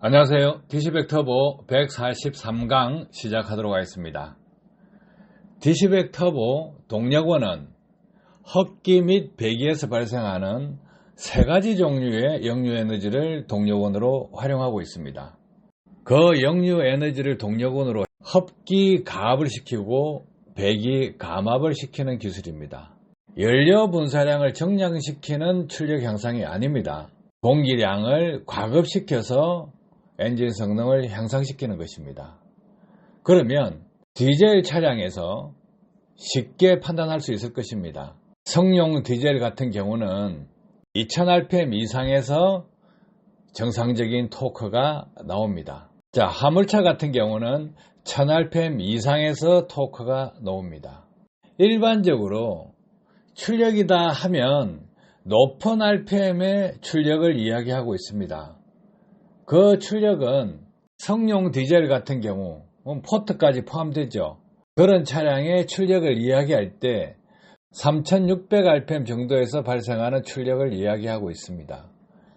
안녕하세요. 디시백 터보 143강 시작하도록 하겠습니다. 디시백 터보 동력원은 흡기 및 배기에서 발생하는 세 가지 종류의 역류 에너지를 동력원으로 활용하고 있습니다. 그 역류 에너지를 동력원으로 흡기 가압을 시키고 배기 감압을 시키는 기술입니다. 연료 분사량을 정량시키는 출력 향상이 아닙니다. 공기량을 과급시켜서 엔진 성능을 향상시키는 것입니다. 그러면 디젤 차량에서 쉽게 판단할 수 있을 것입니다. 성용 디젤 같은 경우는 2000rpm 이상에서 정상적인 토크가 나옵니다. 자, 화물차 같은 경우는 1000rpm 이상에서 토크가 나옵니다. 일반적으로 출력이다 하면 높은 rpm의 출력을 이야기하고 있습니다. 그 출력은 성용 디젤 같은 경우 포트까지 포함되죠. 그런 차량의 출력을 이야기할 때 3600rpm 정도에서 발생하는 출력을 이야기하고 있습니다.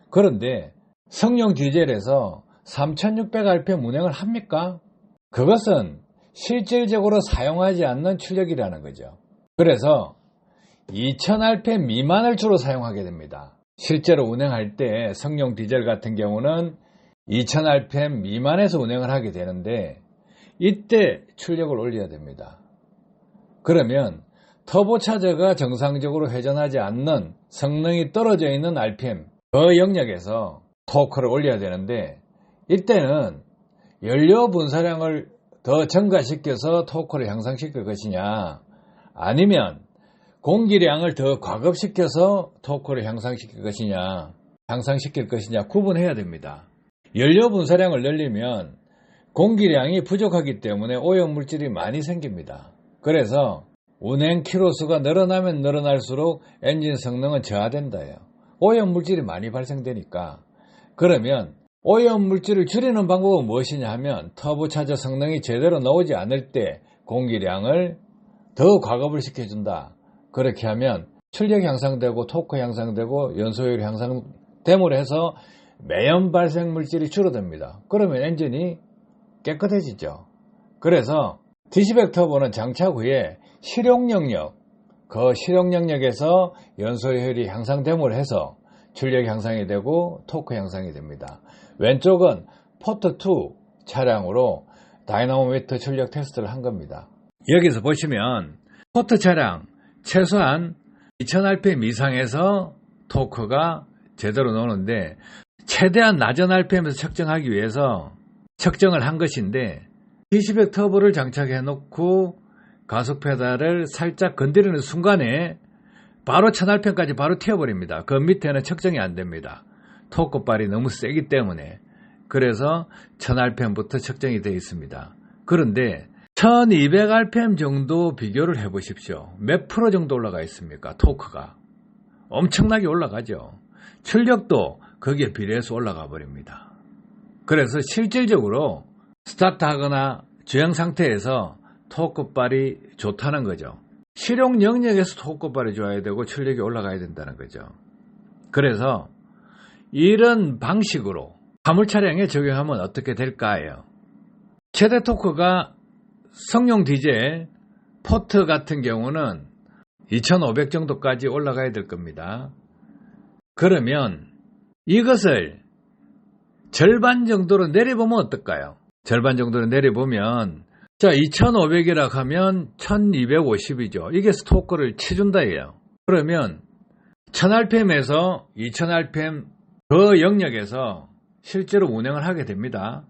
그런데 성용 디젤에서 3600rpm 운행을 합니까? 그것은 실질적으로 사용하지 않는 출력이라는 거죠. 그래서 2000rpm 미만을 주로 사용하게 됩니다. 실제로 운행할 때 성용 디젤 같은 경우는 2000rpm 미만에서 운행을 하게 되는데 이때 출력을 올려야 됩니다. 그러면 터보차저가 정상적으로 회전하지 않는 성능이 떨어져 있는 RPM 그 영역에서 토크를 올려야 되는데 이때는 연료 분사량을 더 증가시켜서 토크를 향상시킬 것이냐 아니면 공기량을 더 과급시켜서 토크를 향상시킬 것이냐 향상시킬 것이냐 구분해야 됩니다. 연료 분사량을 늘리면 공기량이 부족하기 때문에 오염물질이 많이 생깁니다. 그래서 운행 키로수가 늘어나면 늘어날수록 엔진 성능은 저하된다요. 오염물질이 많이 발생되니까. 그러면 오염물질을 줄이는 방법은 무엇이냐 하면 터보차저 성능이 제대로 나오지 않을 때 공기량을 더 과급을 시켜준다. 그렇게 하면 출력 향상되고 토크 향상되고 연소율 향상됨으로 해서 매연 발생 물질이 줄어듭니다. 그러면 엔진이 깨끗해지죠. 그래서 디시백 터보는 장착 후에 실용 영역, 그 실용 영역에서 연소율이 향상됨으로 해서 출력 향상이 되고 토크 향상이 됩니다. 왼쪽은 포트2 차량으로 다이나모미터 출력 테스트를 한 겁니다. 여기서 보시면 포트 차량 최소한 2000rpm 이상에서 토크가 제대로 나오는데 최대한 낮은 RPM에서 측정하기 위해서 측정을 한 것인데 디시백 터보를 장착해 놓고 가속 페달을 살짝 건드리는 순간에 바로 1000rpm까지 바로 튀어버립니다. 그 밑에는 측정이 안 됩니다. 토크발이 너무 세기 때문에 그래서 1000rpm부터 측정이 되어 있습니다. 그런데 1200rpm 정도 비교를 해 보십시오. 몇 프로 정도 올라가 있습니까? 토크가. 엄청나게 올라가죠. 출력도 거기에 비례해서 올라가 버립니다. 그래서 실질적으로 스타트 하거나 주행 상태에서 토크발이 좋다는 거죠. 실용 영역에서 토크발이 좋아야 되고 출력이 올라가야 된다는 거죠. 그래서 이런 방식으로 화물 차량에 적용하면 어떻게 될까요? 최대 토크가 성용 디젤 포트 같은 경우는 2500 정도까지 올라가야 될 겁니다. 그러면 이것을 절반 정도로 내려보면 어떨까요? 절반 정도로 내려보면 자 2500이라 하면 1250이죠. 이게 스토커를 치준다예요. 그러면 1000rpm에서 2000rpm 그 영역에서 실제로 운행을 하게 됩니다.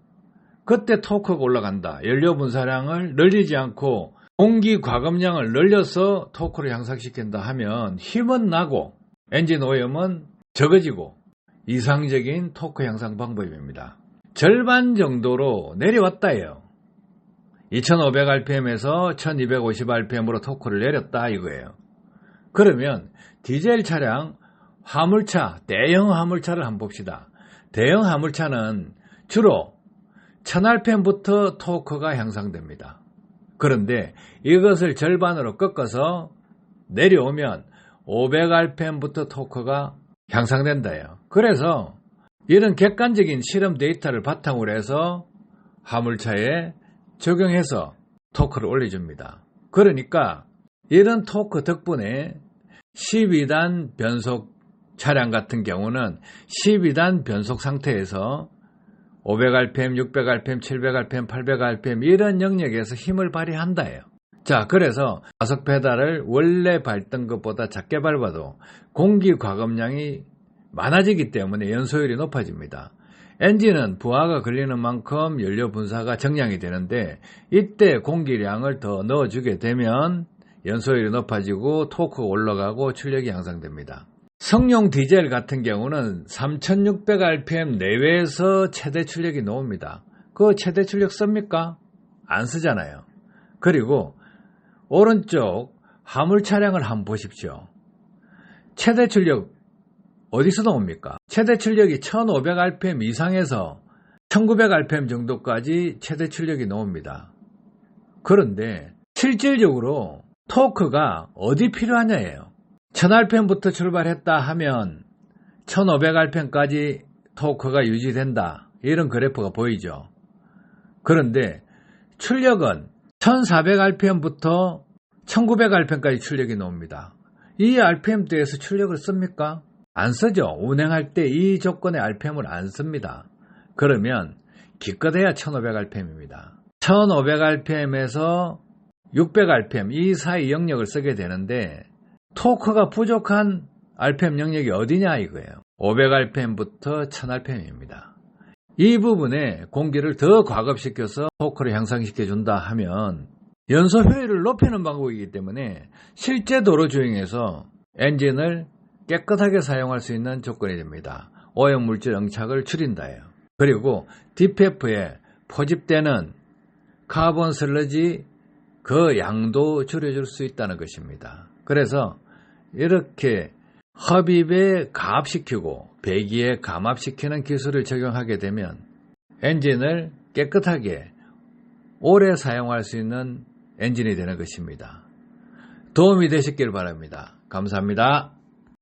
그때 토크가 올라간다. 연료 분사량을 늘리지 않고 공기 과금량을 늘려서 토크를 향상시킨다 하면 힘은 나고 엔진 오염은 적어지고 이상적인 토크 향상 방법입니다. 절반 정도로 내려왔다예요. 2500rpm에서 1250rpm으로 토크를 내렸다 이거예요. 그러면 디젤 차량, 화물차, 대형 화물차를 한번 봅시다. 대형 화물차는 주로 1000rpm부터 토크가 향상됩니다. 그런데 이것을 절반으로 꺾어서 내려오면 500rpm부터 토크가 향상된다요. 그래서 이런 객관적인 실험 데이터를 바탕으로 해서 화물차에 적용해서 토크를 올려줍니다. 그러니까 이런 토크 덕분에 12단 변속 차량 같은 경우는 12단 변속 상태에서 500rpm, 600rpm, 700rpm, 800rpm 이런 영역에서 힘을 발휘한다예요. 자, 그래서 가속 페달을 원래 밟던 것보다 작게 밟아도 공기 과금량이 많아지기 때문에 연소율이 높아집니다. 엔진은 부하가 걸리는 만큼 연료 분사가 정량이 되는데 이때 공기량을 더 넣어주게 되면 연소율이 높아지고 토크가 올라가고 출력이 향상됩니다. 성용 디젤 같은 경우는 3600rpm 내외에서 최대 출력이 나옵니다. 그 최대 출력 씁니까? 안 쓰잖아요. 그리고 오른쪽 화물 차량을 한번 보십시오. 최대 출력 어디서 나옵니까? 최대 출력이 1500rpm 이상에서 1900rpm 정도까지 최대 출력이 나옵니다. 그런데 실질적으로 토크가 어디 필요하냐예요. 1000rpm부터 출발했다 하면 1500rpm까지 토크가 유지된다. 이런 그래프가 보이죠. 그런데 출력은 1400rpm부터 1900rpm까지 출력이 나옵니다. 이 rpm대에서 출력을 씁니까? 안 쓰죠. 운행할 때 이 조건의 rpm을 안 씁니다. 그러면 기껏해야 1500rpm입니다. 1500rpm에서 600rpm 이 사이 영역을 쓰게 되는데 토크가 부족한 rpm 영역이 어디냐 이거예요. 500rpm부터 1000rpm입니다. 이 부분에 공기를 더 과급시켜서 토크를 향상시켜 준다 하면 연소 효율을 높이는 방법이기 때문에 실제 도로 주행에서 엔진을 깨끗하게 사용할 수 있는 조건이 됩니다. 오염물질 응착을 줄인다예요. 그리고 DPF에 포집되는 카본 슬러지 그 양도 줄여줄 수 있다는 것입니다. 그래서 이렇게 흡입에 가압시키고 배기에 감압시키는 기술을 적용하게 되면 엔진을 깨끗하게 오래 사용할 수 있는 엔진이 되는 것입니다. 도움이 되셨길 바랍니다. 감사합니다.